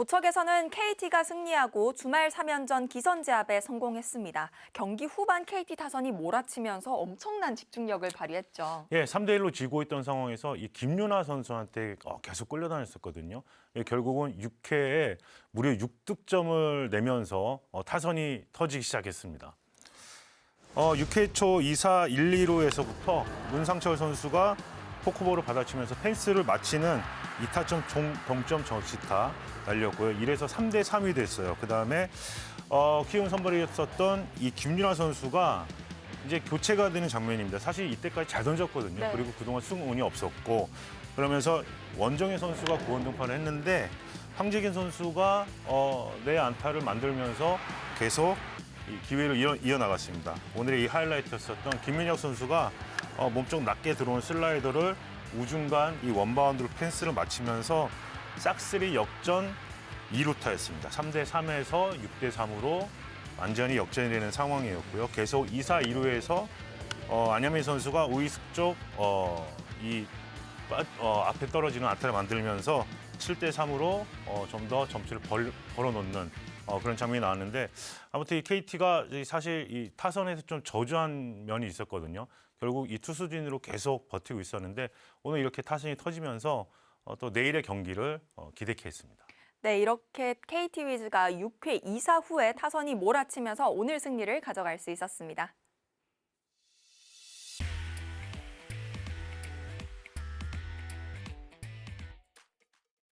고척에서는 KT가 승리하고 주말 3연전 기선 제압에 성공했습니다. 경기 후반 KT 타선이 몰아치면서 엄청난 집중력을 발휘했죠. 예, 3대 1로 지고 있던 상황에서 이 김윤아 선수한테 어, 계속 끌려다녔었거든요. 예, 결국은 6회에 무려 6득점을 내면서 어, 타선이 터지기 시작했습니다. 어, 6회 초 2사 1, 2루에서부터 문상철 선수가 포크볼을 받아치면서 펜스를 마치는 2타점 종, 동점 정시타 날렸고요. 이래서 3대 3이 됐어요. 그다음에 어, 키움 선발이었었던 이 김윤아 선수가 이제 교체가 되는 장면입니다. 사실 이때까지 잘 던졌거든요. 네. 그리고 그동안 승운이 없었고 그러면서 원정혜 선수가 구원 등판을 했는데 황재균 선수가 어, 내 안타를 만들면서 계속 이 기회를 이어, 이어나갔습니다. 오늘의 이 하이라이트였었던 김민혁 선수가 어, 몸쪽 낮게 들어온 슬라이더를 우중간 이 원바운드로 펜스를 맞추면서 싹쓸이 역전 2루타였습니다. 3대 3에서 6대 3으로 완전히 역전이 되는 상황이었고요. 계속 2사 2루에서 어, 안현민 선수가 우익수 쪽 어, 이 빠- 어, 앞에 떨어지는 안타를 만들면서 7대 3으로 어, 좀 더 점수를 벌, 벌어놓는 어, 그런 장면이 나왔는데 아무튼 이 KT가 사실 이 타선에서 좀 저조한 면이 있었거든요. 결국 이 투수진으로 계속 버티고 있었는데 오늘 이렇게 타선이 터지면서 어, 또 내일의 경기를 어, 기대케 했습니다. 네, 이렇게 KT 위즈가 6회 2사 후에 타선이 몰아치면서 오늘 승리를 가져갈 수 있었습니다.